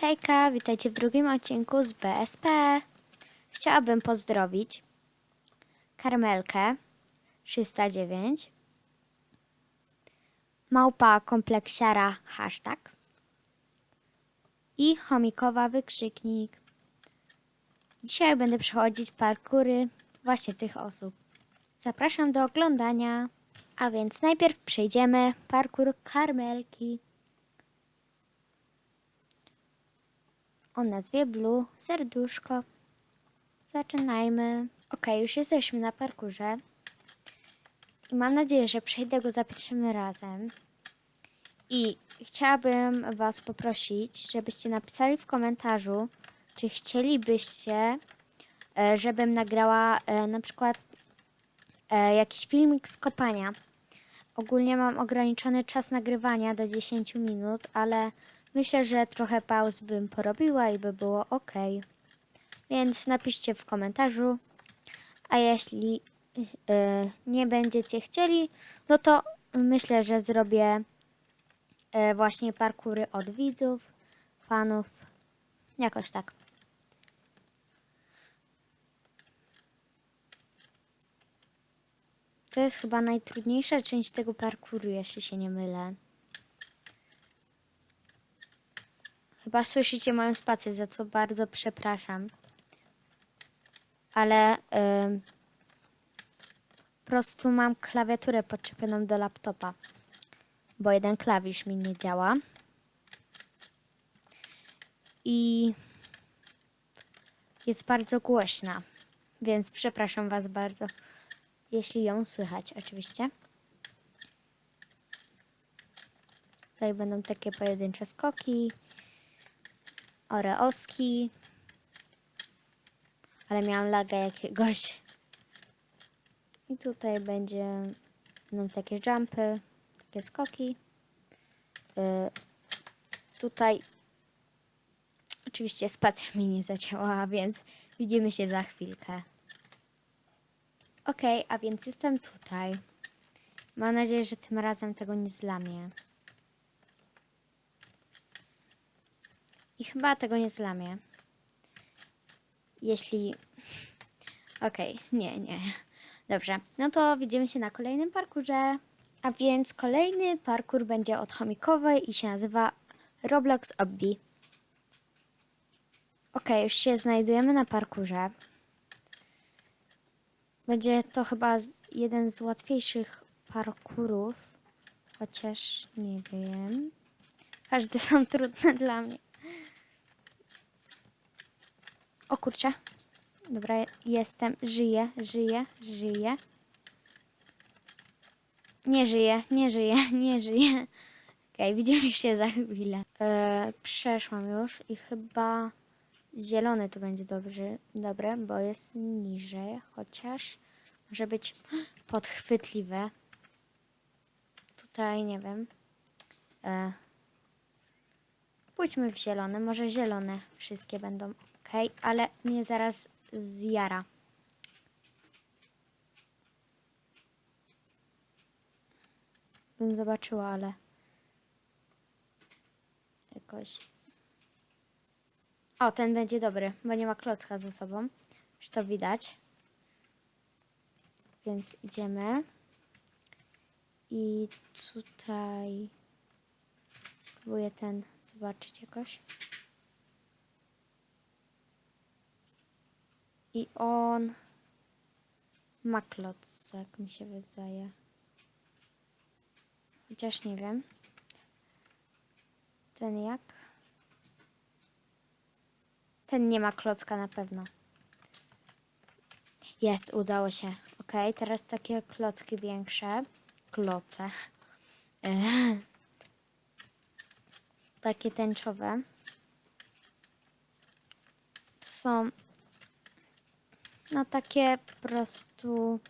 Hejka, witajcie w drugim odcinku z BSP. Chciałabym pozdrowić Karmelkę 309, Małpa Kompleksiara hashtag i Chomikowa wykrzyknik. Dzisiaj będę przechodzić parkury właśnie tych osób. Zapraszam do oglądania. A więc najpierw przejdziemy parkur Karmelki. O nazwie Blue Serduszko. Zaczynajmy. Ok, już jesteśmy na parkurze. I mam nadzieję, że przejdę go za pierwszym razem. I chciałabym Was poprosić, żebyście napisali w komentarzu, czy chcielibyście, e, żebym nagrała e, na przykład e, jakiś filmik z kopania. Ogólnie mam ograniczony czas nagrywania do 10 minut, ale myślę, że trochę pauz bym porobiła i by było ok. Więc napiszcie w komentarzu. A jeśli e, nie będziecie chcieli, no to myślę, że zrobię e, właśnie parkury od widzów, fanów. Jakoś tak. To jest chyba najtrudniejsza część tego parkuru, jeśli się nie mylę. Chyba słyszycie moją spację, za co bardzo przepraszam. Ale ym, po prostu mam klawiaturę podczepioną do laptopa, bo jeden klawisz mi nie działa. I jest bardzo głośna, więc przepraszam Was bardzo, jeśli ją słychać, oczywiście. Tutaj będą takie pojedyncze skoki. Oreoski. Ale miałam laga jakiegoś. I tutaj będzie będą takie jumpy, takie skoki. Y, tutaj oczywiście spacja mi nie zadziałała, więc widzimy się za chwilkę. Ok, a więc jestem tutaj. Mam nadzieję, że tym razem tego nie zlamię. I chyba tego nie zlamię. Jeśli. Okej, nie, nie. Dobrze, no to widzimy się na kolejnym parkurze. A więc kolejny parkur będzie od chomikowej i się nazywa Roblox Obby. Okej, już się znajdujemy na parkurze. Będzie to chyba jeden z łatwiejszych parkurów. Chociaż nie wiem. Każde są trudne dla mnie. O kurczę. Dobra, jestem. Żyję, żyję, żyję. Nie żyję, nie żyję, nie żyję. Okej, widzimy się za chwilę. E, przeszłam już i chyba zielony tu będzie dobrze, dobre, bo jest niżej, chociaż może być podchwytliwe. Tutaj nie wiem. E, pójdźmy w zielony, może zielone wszystkie będą ok, ale mnie zaraz zjara. Bym zobaczyła, ale jakoś. O, ten będzie dobry, bo nie ma klocka ze sobą. Już to widać. Więc idziemy. I tutaj spróbuję ten zobaczyć jakoś. I on ma klocek, mi się wydaje. Chociaż nie wiem. Ten jak? Ten nie ma klocka na pewno. Jest, udało się. Ok, teraz takie klocki większe. Kloce. Takie tęczowe. To są no takie po prostu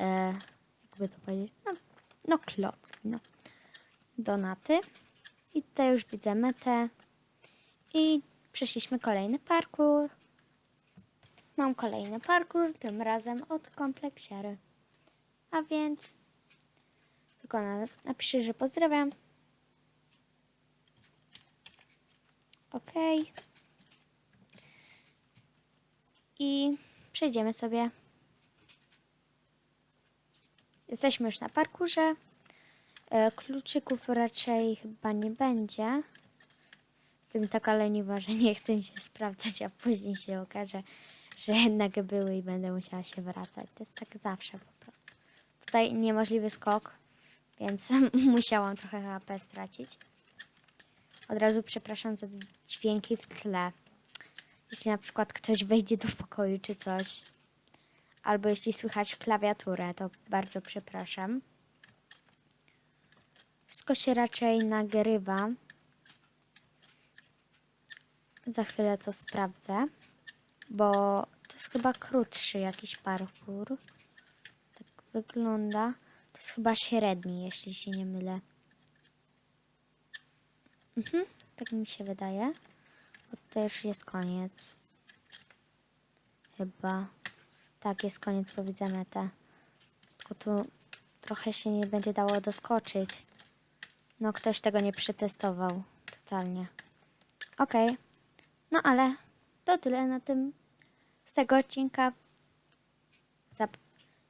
e, jakby to powiedzieć, no, no klocki, no. Donaty. I tutaj już widzę metę. I przeszliśmy kolejny parkour. Mam kolejny parkour, tym razem od kompleksiary. A więc tylko na, napiszę, że pozdrawiam. OK. I przejdziemy sobie. Jesteśmy już na parkurze. E, Kluczyków raczej chyba nie będzie. Jestem taka leniwa, że nie chcę się sprawdzać, a później się okaże, że jednak były i będę musiała się wracać. To jest tak zawsze po prostu. Tutaj niemożliwy skok, więc musiałam trochę HP stracić. Od razu przepraszam za dźwięki w tle. Jeśli na przykład ktoś wejdzie do pokoju czy coś, albo jeśli słychać klawiaturę, to bardzo przepraszam. Wszystko się raczej nagrywa. Za chwilę to sprawdzę, bo to jest chyba krótszy jakiś parkour. Tak wygląda. To jest chyba średni, jeśli się nie mylę. Mhm, tak mi się wydaje. To już jest koniec. Chyba. Tak, jest koniec, bo widzę metę. Tylko tu trochę się nie będzie dało doskoczyć. No, ktoś tego nie przetestował. Totalnie. Okej. No ale to tyle na tym z tego odcinka. Zap-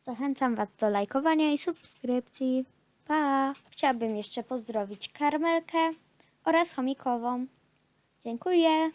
Zachęcam Was do lajkowania i subskrypcji. Pa! Chciałabym jeszcze pozdrowić Karmelkę oraz Chomikową. Dziękuję.